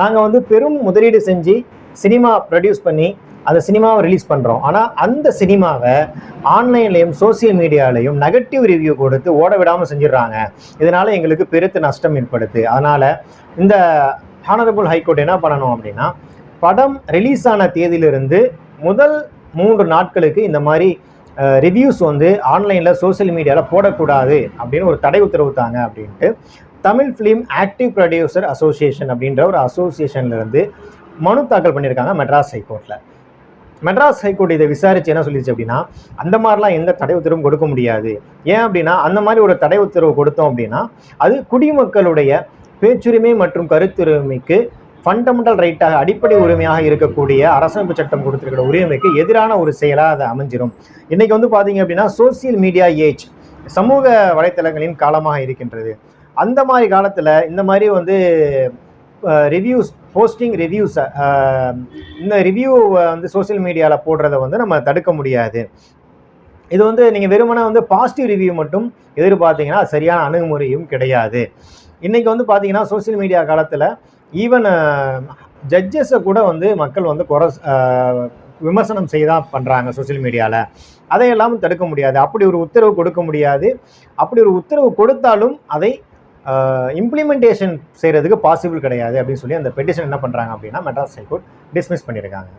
நாங்கள் வந்து பெரும் முதலீடு செஞ்சு சினிமா ப்ரொடியூஸ் பண்ணி அந்த சினிமாவை ரிலீஸ் பண்ணுறோம் ஆனால் அந்த சினிமாவை ஆன்லைன்லேயும் சோசியல் மீடியாலையும் நெகட்டிவ் ரிவ்யூ கொடுத்து ஓட விடாமல் செஞ்சிடுறாங்க. இதனால் எங்களுக்கு பெருத்து நஷ்டம் ஏற்படுது. அதனால் இந்த ஹானரபுள் ஹைகோர்ட் என்ன பண்ணணும் அப்படின்னா படம் ரிலீஸ் ஆன தேதியிலிருந்து முதல் மூன்று நாட்களுக்கு இந்த மாதிரி ரிவ்யூஸ் வந்து ஆன்லைனில் சோஷியல் மீடியாவில் போடக்கூடாது அப்படின்னு ஒரு தடை உத்தரவு தாங்க அப்படின்ட்டு Tamil film active producer association அப்படின்ற ஒரு அசோசியேஷன்லேருந்து மனு தாக்கல் பண்ணியிருக்காங்க மெட்ராஸ் ஹைகோர்ட்டில் மெட்ராஸ் ஹைகோர்ட் இதை விசாரிச்சு என்ன சொல்லிச்சு அப்படின்னா அந்த மாதிரிலாம் எந்த தடை உத்தரவும் கொடுக்க முடியாது. ஏன் அப்படின்னா அந்த மாதிரி ஒரு தடை உத்தரவு கொடுத்தோம் அப்படின்னா அது குடிமக்களுடைய பேச்சுரிமை மற்றும் கருத்துரிமைக்கு ஃபண்டமெண்டல் ரைட்டாக அடிப்படை உரிமையாக இருக்கக்கூடிய அரசமைப்பு சட்டம் கொடுத்துருக்கிற உரிமைக்கு எதிரான ஒரு செயலாக அதை அமைஞ்சிரும். இன்றைக்கி வந்து பார்த்தீங்க அப்படின்னா சோசியல் மீடியா ஏஜ் சமூக வலைத்தளங்களின் காலமாக இருக்கின்றது. அந்த மாதிரி காலத்தில் இந்த மாதிரி வந்து ரிவ்யூஸ் போஸ்டிங் ரிவ்யூஸை இந்த ரிவ்யூ வந்து சோஷியல் மீடியாவில் போடுறத வந்து நம்ம தடுக்க முடியாது. இது வந்து நீங்கள் வெறுமனா வந்து பாசிட்டிவ் ரிவ்யூ மட்டும் எதிர்பார்த்தீங்கன்னா சரியான அணுகுமுறையும் கிடையாது. இன்றைக்கி வந்து பார்த்தீங்கன்னா சோஷியல் மீடியா காலத்தில் ஈவன் ஜட்ஜஸை கூட வந்து மக்கள் வந்து குறை விமர்சனம் செய்ய தான் பண்ணுறாங்க சோஷியல் மீடியாவில் அதையெல்லாம் தடுக்க முடியாது. அப்படி ஒரு உத்தரவு கொடுக்க முடியாது. அப்படி ஒரு உத்தரவு கொடுத்தாலும் அதை இம்ப்ளிமெண்டேஷன் செய்கிறதுக்கு பாசிபிள் கிடையாது அப்படின்னு சொல்லி அந்த பெட்டிஷன் என்ன பண்ணுறாங்க அப்படின்னா மெட்ராஸ் ஹைகோர்ட் டிஸ்மிஸ் பண்ணியிருக்காங்க